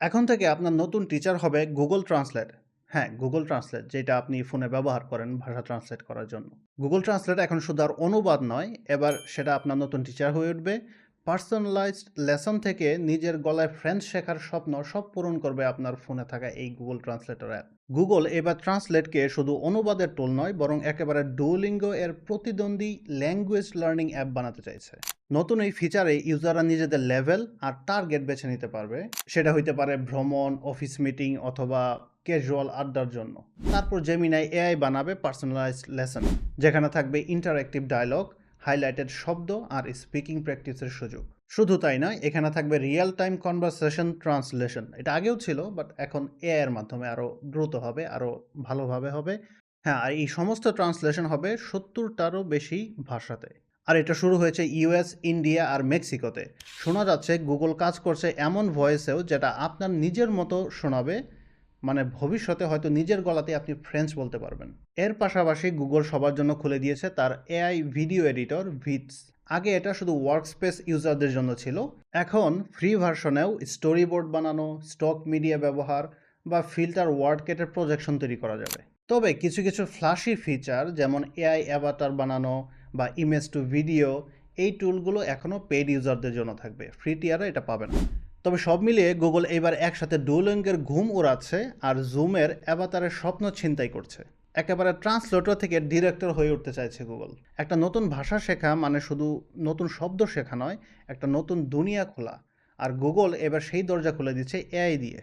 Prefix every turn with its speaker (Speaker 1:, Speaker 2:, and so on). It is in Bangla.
Speaker 1: এখন থেকে আপনার নতুন টিচার হবে গুগল ট্রান্সলেট হ্যাঁ গুগল ট্রান্সলেট যেটা আপনি ফোনে ব্যবহার করেন ভাষা ট্রান্সলেট করার জন্য। গুগল ট্রান্সলেট এখন শুধু আর অনুবাদ নয়, এবার সেটা আপনার নতুন টিচার হয়ে উঠবে। পার্সোনালাইজড লেসন থেকে নিজের গলায় ফ্রেঞ্চ শেখার স্বপ্ন সব পূরণ করবে আপনার ফোনে থাকা এই গুগল ট্রান্সলেটর অ্যাপ গুগল এবার ট্রান্সলেটকে শুধু অনুবাদের টোল নয়, বরং একেবারে ডুওলিঙ্গো এর প্রতিদ্বন্দ্বী ল্যাঙ্গুয়েজ লার্নিং অ্যাপ বানাতে চাইছে। নতুন এই ফিচারে ইউজাররা নিজেদের লেভেল আর টার্গেট বেছে নিতে পারবে। সেটা হইতে পারে ভ্রমণ অফিস মিটিং অথবা ক্যাজুয়াল আড্ডার জন্য। তারপর জেমিনাই এআই বানাবে পার্সোনালাইজ লেসন যেখানে থাকবে ইন্টারঅ্যাক্টিভ ডায়লগ হাইলাইটেড শব্দ আর স্পিকিং প্র্যাকটিসের সুযোগ। শুধু তাই নয়, এখানে থাকবে রিয়েল টাইম কনভারসেশন ট্রান্সলেশন এটা আগেও ছিল বাট এখন এআই এর মাধ্যমে আরও দ্রুত হবে আরও ভালোভাবে হবে। হ্যাঁ আর এই সমস্ত ট্রান্সলেশন হবে সত্তরটারও বেশি ভাষাতে। আর এটা শুরু হয়েছে ইউএস ইন্ডিয়া আর মেক্সিকোতে। শোনা যাচ্ছে গুগল কাজ করছে এমন ভয়েসেও যেটা আপনার নিজের মতো শোনাবে মানে ভবিষ্যতে হয়তো নিজের গলাতে আপনি ফ্রেঞ্চ বলতে পারবেন। এর পাশাপাশি গুগল সবার জন্য খুলে দিয়েছে তার এআই ভিডিও এডিটর ভিটস। আগে এটা শুধু ওয়ার্কস্পেস ইউজারদের জন্য ছিল। এখন ফ্রি ভার্সনেও স্টোরি বোর্ড বানানো, স্টক মিডিয়া ব্যবহার বা ফিল্টার ওয়ার্ড কেটের প্রজেকশন তৈরি করা যাবে। তবে কিছু কিছু ফ্লাশি ফিচার যেমন এআই অ্যাভাটার বানানো বা ইমেজ টু ভিডিও এই টুলগুলো এখনও পেড ইউজারদের জন্য থাকবে। ফ্রি টিয়ারে এটা পাবে না তবে সব মিলিয়ে গুগল এবার একসাথে ডুলিঙ্গের ঘুম উড়াচ্ছে আর জুমের অ্যাভাতারের স্বপ্ন ছিনতাই করছে। একেবারে ট্রান্সলেটর থেকে ডিরেক্টর হয়ে উঠতে চাইছে গুগল একটা নতুন ভাষা শেখা মানে শুধু নতুন শব্দ শেখা নয়, একটা নতুন দুনিয়া খোলা। আর গুগল এবার সেই দরজা খুলে দিচ্ছে এআই দিয়ে।